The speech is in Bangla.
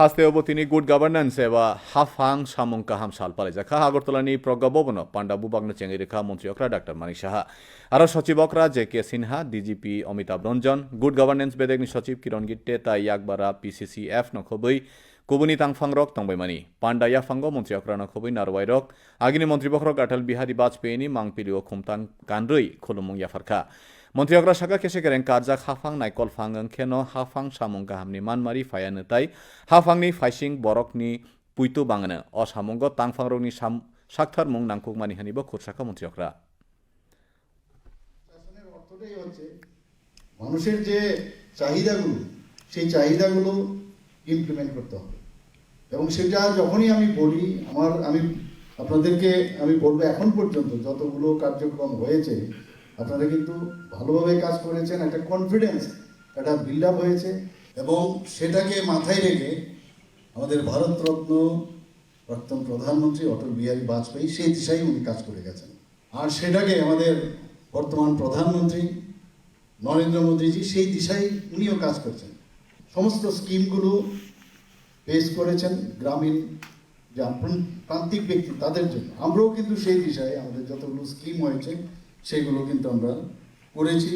হাস্তেও তিনি গুড গভর্নেন্স এবা হাফাং সামং কাহাম সাল পালাইজাখা আগরতলানি প্রজ্ঞা ভবন পান্ডা বুবাগ্ন চেঙ্গিরেখা মন্ত্রীকরা ডাক্তার মানিক সাহা। আরও সচিবকরা J K Sinha, DGP Amitabh Ranjan. Good governance বেদেগনি সচিব কিরণ গিট্টে, তাই ইয়াকবারা পিসিসি এফ নখবই কুবুনি তাংফাং রক তংবাইমানি পান্ডা ইয়াফাঙ্গ মন্ত্রী মন্ত্রীকরা নখবই নারওয়াই রক। আগিনি মন্ত্রীবখরক আটাল বিহারী বাজপেয়ীনি, মাংপিলিও খুমতাং কানরই খুলুমুং ইয়াফারখা। মন্ত্রীকরা সাকা কেসে কেরেন কারজাক হাফাং নাইকল ফাং খেন হাফাং, সামং গাহামনি মানমারি ফায়ানো তাই হাফাংনি ফাইসিং বরকনি পুইতু বাঙানো অসামঙ্গ তাংফাং রংনি সাকথার মুং নাংকুকমানি হানিব খুরসাকা হচ্ছে মানুষের যে চাহিদাগুলো, সেই চাহিদাগুলো ইমপ্লিমেন্ট করতে হবে। এবং সেটা যখনই আমি বলি, আমার আমি আপনাদেরকে আমি বলব এখন পর্যন্ত যতগুলো কার্যক্রম হয়েছে আপনারা কিন্তু ভালোভাবে কাজ করেছেন, একটা কনফিডেন্স একটা বিল্ড আপ হয়েছে এবং সেটাকে মাথায় রেখে আমাদের ভারতরত্ন প্রাক্তন প্রধানমন্ত্রী অটল বিহারী বাজপেয়ী সেই দিশায় উনি কাজ করে গেছেন। আর সেটাকে আমাদের বর্তমান প্রধানমন্ত্রী নরেন্দ্র মোদীজি সেই দিশায় উনিও কাজ করছেন। সমস্ত স্কিমগুলো পেশ করেছেন গ্রামীণ যে প্রান্তিক ব্যক্তি তাদের জন্য। আমরাও কিন্তু সেই দিশায় আমাদের যতগুলো স্কিম হয়েছে সেগুলো কিন্তু আমরা করেছি।